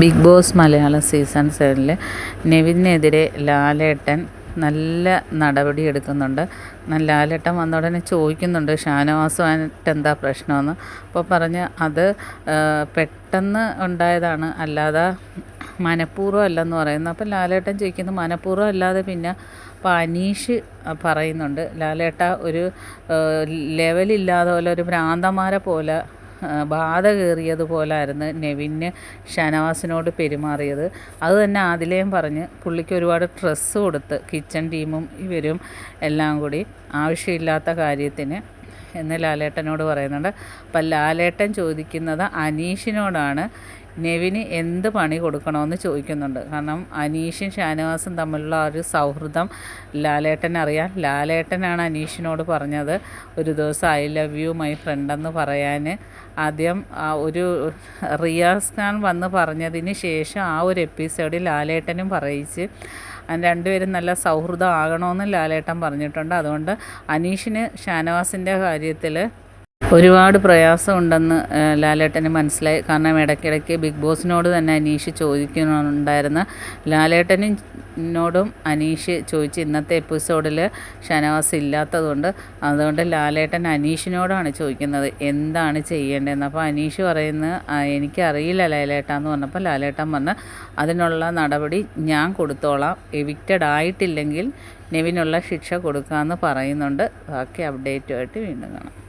Big boss Malayalam season സെവനിൽ നെവിനെതിരെ ലാലേട്ടൻ നല്ല നടപടി എടുക്കുന്നുണ്ട്. ലാലേട്ടൻ വന്ന ഉടനെ ചോദിക്കുന്നുണ്ട് ഷാനവാസുമായിട്ട് എന്താ പ്രശ്നമെന്ന്? അപ്പോൾ പറഞ്ഞ് അത് പെട്ടെന്ന് ഉണ്ടായതാണ്. അല്ലാതെ മനഃപൂർവം അല്ലെന്ന് പറയുന്നു. അപ്പോൾ ലാലേട്ടൻ ചോദിക്കുന്നത് മനഃപൂർവം അല്ലാതെ പിന്നെ? അപ്പോൾ അനീഷ് പറയുന്നുണ്ട് ലാലേട്ട ഒരു ലെവലില്ലാതെ പോലെ ഒരു ഭ്രാന്തമാരെ പോലെ ബാധ കയറിയതുപോലായിരുന്നു നെവിന് ഷനവാസിനോട് പെരുമാറിയത്. അത് തന്നെ ആദിലയും പറഞ്ഞ് പുള്ളിക്ക് ഒരുപാട് ഡ്രസ്സ് കൊടുത്ത് കിച്ചൺ ടീമും ഇവരും എല്ലാം കൂടി ആവശ്യമില്ലാത്ത കാര്യത്തിന് എന്ന് ലാലേട്ടനോട് പറയുന്നുണ്ട്. അപ്പം ലാലേട്ടൻ ചോദിക്കുന്നത് അനീഷിനോടാണ്. നെവിന് എന്ത് പണി കൊടുക്കണമെന്ന് ചോദിക്കുന്നുണ്ട്. കാരണം അനീഷും ഷാനവാസും തമ്മിലുള്ള ഒരു സൗഹൃദം ലാലേട്ടൻ അറിയാം. ലാലേട്ടനാണ് അനീഷിനോട് പറഞ്ഞത് ഒരു ദിവസം I love you my friend എന്ന് പറയാൻ ആദ്യം ഒരു റിയാസ് ഖാൻ വന്ന് പറഞ്ഞതിന് ശേഷം ആ ഒരു എപ്പിസോഡിൽ ലാലേട്ടനും പറയിച്ച് രണ്ടുപേരും നല്ല സൗഹൃദം ആകണമെന്ന് ലാലേട്ടൻ പറഞ്ഞിട്ടുണ്ട്. അതുകൊണ്ട് അനീഷിന് ഷാനവാസിന്റെ കാര്യത്തിൽ ഒരുപാട് പ്രയാസമുണ്ടെന്ന് ലാലേട്ടന് മനസ്സിലായി. കാരണം ഇടയ്ക്കിടയ്ക്ക് ബിഗ് ബോസിനോട് തന്നെ അനീഷ് ചോദിക്കുന്നുണ്ടായിരുന്നു ലാലേട്ടനോടും അനീഷ് ചോദിച്ച് ഇന്നത്തെ എപ്പിസോഡിൽ ഷനവാസ് ഇല്ലാത്തതുകൊണ്ട് അതുകൊണ്ട് ലാലേട്ടൻ അനീഷിനോടാണ് ചോദിക്കുന്നത് എന്താണ് ചെയ്യേണ്ടതെന്ന്? അപ്പോൾ അനീഷ് പറയുന്നത് എനിക്കറിയില്ല ലാലേട്ട എന്ന് പറഞ്ഞപ്പോൾ ലാലേട്ടൻ വന്ന് അതിനുള്ള നടപടി ഞാൻ കൊടുത്തോളാം. എവിക്റ്റഡ് ആയിട്ടില്ലെങ്കിൽ നെവിനുള്ള ശിക്ഷ കൊടുക്കാമെന്ന് പറയുന്നുണ്ട്. ബാക്കി അപ്ഡേറ്റുമായിട്ട് വീണ്ടും കാണാം.